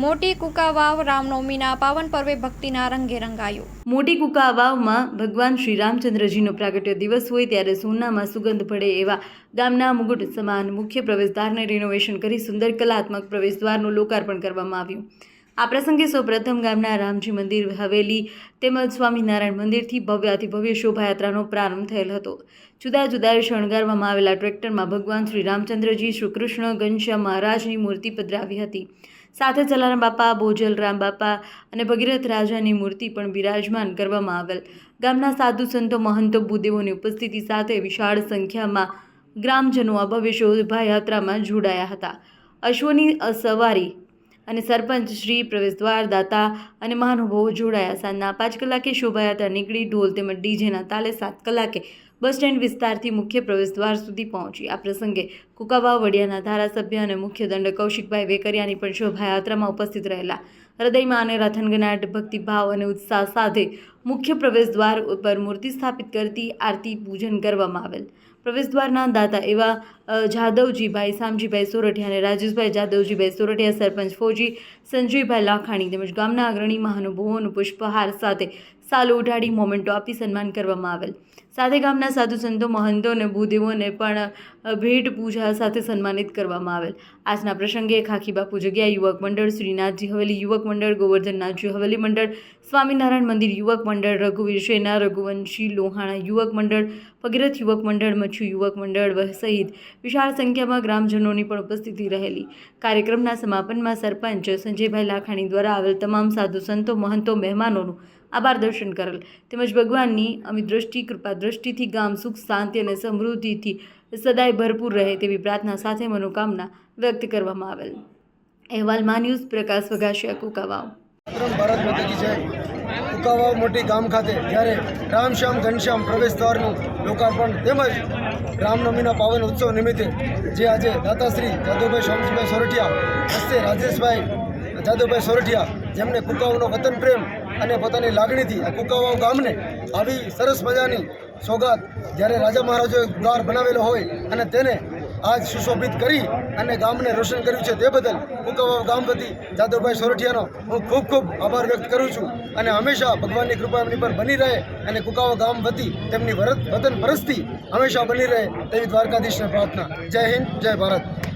મોટી કુકાવાવ રામનવમીના પાવન પર્વે ભક્તિના રંગે રંગાયો. મોટી કુકા વાવમાં ભગવાન શ્રી રામચંદ્રજીનો પ્રાગટ્ય દિવસ હોય ત્યારે સોનામાં સુગંધ પડે એવા ગામના મુગુટ સમાન મુખ્ય પ્રવેશદ્વારને રિનોવેશન કરી સુંદર કલાત્મક પ્રવેશદ્વારનું લોકાર્પણ કરવામાં આવ્યું. આ પ્રસંગે સૌપ્રથમ ગામના રામજી મંદિર હવેલી તેમજ સ્વામિનારાયણ મંદિરથી ભવ્યાથી ભવ્ય શોભાયાત્રાનો પ્રારંભ થયેલ હતો. જુદા જુદા શણગારવામાં આવેલા ટ્રેક્ટરમાં ભગવાન શ્રી રામચંદ્રજી શ્રીકૃષ્ણ ઘનશ્યામ મહારાજની મૂર્તિ પધરાવી હતી. સાથે જલારામ બાપા, બોજલ રામ બાપા અને ભગીરથ રાજાની મૂર્તિ પણ બિરાજમાન કરવામાં આવેલ. ગામના સાધુ સંતો મહંતો ભૂદેવોની ઉપસ્થિતિ સાથે વિશાળ સંખ્યામાં ગ્રામજનો આ ભવ્ય શોભાયાત્રામાં જોડાયા હતા. અશ્વની સવારી અને સરપંચ શ્રી પ્રવેશદ્વાર, દાતા અને મહાનુભાવો જોડાયા. સાંજના પાંચ કલાકે શોભાયાત્રા નીકળી, ઢોલ તેમજ ડીજેના તાલે સાત કલાકે બસ સ્ટેન્ડ વિસ્તારથી મુખ્ય પ્રવેશદ્વાર સુધી પહોંચી. આ પ્રસંગે કુકાવાવ વડિયાના ધારાસભ્ય અને મુખ્ય દંડ કૌશિકભાઈ વેકરિયાની પણ શોભાયાત્રામાં ઉપસ્થિત રહેલા. હૃદયમાં અને રથનગનાટ ભક્તિભાવ અને ઉત્સાહ સાથે મુખ્ય પ્રવેશદ્વાર ઉપર મૂર્તિ સ્થાપિત કરતી આરતી પૂજન કરવામાં આવેલ. પ્રવેશદ્વારના દાતા એવા જાદવજીભાઈ સામજીભાઈ સોરઠિયા અને રાજેશભાઈ જાદવજીભાઈ સોરઠિયા, સરપંચ ફોજી, સંજયભાઈ લાખાણી તેમજ ગામના અગ્રણી મહાનુભાવોનું પુષ્પહાર સાથે સાલ ઉઢાડી મોમેન્ટો આપી સન્માન કરવામાં આવેલ. સાથે ગામના સાધુ સંતો મહંતો અને ભૂદેવોને પણ ભેટ પૂજા સાથે સન્માનિત કરવામાં આવેલ. આજના પ્રસંગે ખાખી બાપુ જગ્યા યુવક મંડળ, શ્રીનાથજી હવેલી યુવક મંડળ, ગોવર્ધનનાથજી હવેલી મંડળ, સ્વામિનારાયણ મંદિર યુવક મંડળ, રઘુવીર સેના, રઘુવંશી લોહાણા યુવક મંડળ, ભગીરથ યુવક મંડળ, મચ્છુ યુવક મંડળ સહિત વિશાળ સંખ્યામાં ગ્રામજનોની પણ ઉપસ્થિતિ રહેલી. કાર્યક્રમના સમાપનમાં સરપંચ સંજયભાઈ લાખાણી દ્વારા આવેલ તમામ સાધુ સંતો, મહંતો, મહેમાનોનું આભાર દર્શન કરેલ. તેમજ ભગવાનની અમી દ્રષ્ટિ, કૃપા, દ્રષ્ટિથી ગામ, સુખ, શાંતિ અને સમૃદ્ધિથી સદાય ભરપૂર રહે તેવી પ્રાર્થના સાથે મનોકામના વ્યક્ત કરવામાં આવેલ. અહેવાલમાં ન્યૂઝ, પ્રકાશ વગાશિયા કુકાવાવ. ભારત માતા જય કુકાવાવ મોટી ગામ ખાતે જ્યારે રામશ્યામ ઘનશ્યામ પ્રવેશ દ્વારનું લોકાર્પણ તેમજ રામનવમીના પાવન ઉત્સવ નિમિત્તે જે આજે દાતાશ્રી જાદવભાઈ શ્યામજીભાઈ સોરઠિયા, હસ્તે રાજેશભાઈ જાદવભાઈ સોરઠિયા જેમને કુકાઓનો વતન પ્રેમ અને પોતાની લાગણીથી આ કુકાવાવ ગામને આવી સરસ મજાની સોગાત જ્યારે રાજા મહારાજોએ દ્વાર બનાવેલો હોય અને તેને આજ સુશોભિત કરી અને ગામને રોશન કર્યું છે તે બદલ કુકાવાવ ગામ વતી જાદવભાઈ સોરઠિયાનો હું ખૂબ ખૂબ આભાર વ્યક્ત કરું છું અને હંમેશા ભગવાનની કૃપા એમની પર બની રહે અને કુકાવા ગામ વતી તેમની વરત વતન પરસ્તી હંમેશા બની રહે તેવી દ્વારકાધીશને પ્રાર્થના. જય હિન્દ, જય ભારત.